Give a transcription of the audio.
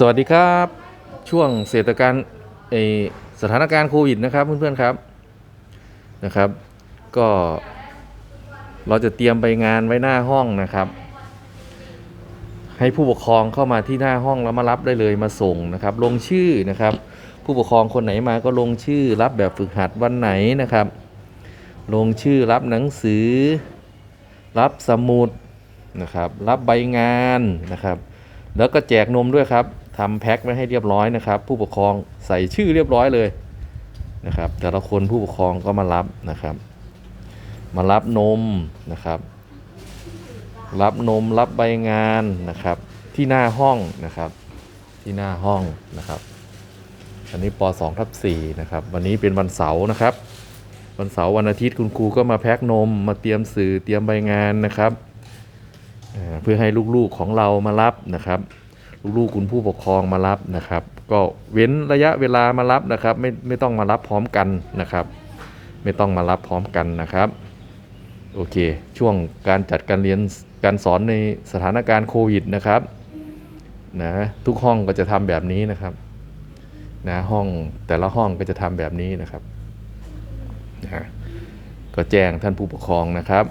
สวัสดีครับ ช่วงเศรษฐการสถานการณ์โควิดนะครับเพื่อนๆครับนะครับ ก็เราจะเตรียมไปงานไว้หน้าห้องนะครับ ให้ผู้ปกครองเข้ามาที่หน้าห้องแล้วมารับได้เลยมาส่งนะครับ ลงชื่อนะครับ ผู้ปกครองคนไหนมาก็ลงชื่อรับแบบฝึกหัดวันไหนนะครับ ลงชื่อรับหนังสือ รับสมุดนะครับ รับใบงานนะครับแล้วก็แจกนมด้วยครับ ทำแพ็คไว้ให้เรียบร้อยนะครับ ผู้ปกครองใส่ชื่อเรียบร้อยเลยนะครับ แต่ละคนผู้ปกครองก็มารับนะครับ มารับนมนะครับ รับนมรับใบงานนะครับ ที่หน้าห้องนะครับ ที่หน้าห้องนะครับอันนี้ป .2 ทับ4นะครับ วันนี้เป็นวันเสาร์นะครับ วันเสาร์วันอาทิตย์คุณครูก็มาแพ็คนม มาเตรียมสื่อเตรียมใบงานนะครับ เพื่อให้ลูกๆของเรามารับนะครับ ลูกคุณผู้ปกครองมารับนะครับ ก็เว้นระยะเวลามารับนะครับ ไม่ไม่ต้องมารับพร้อมกันนะครับ ไม่ต้องมารับพร้อมกันนะครับโอเค ช่วงการจัดการเรียนการสอนในสถานการณ์โควิดนะครับนะทุกห้องก็จะทำแบบนี้นะครับนะห้องแต่ละห้องก็จะทำแบบนี้นะครับนะก็แจ้งท่านผู้ปกครองนะครับ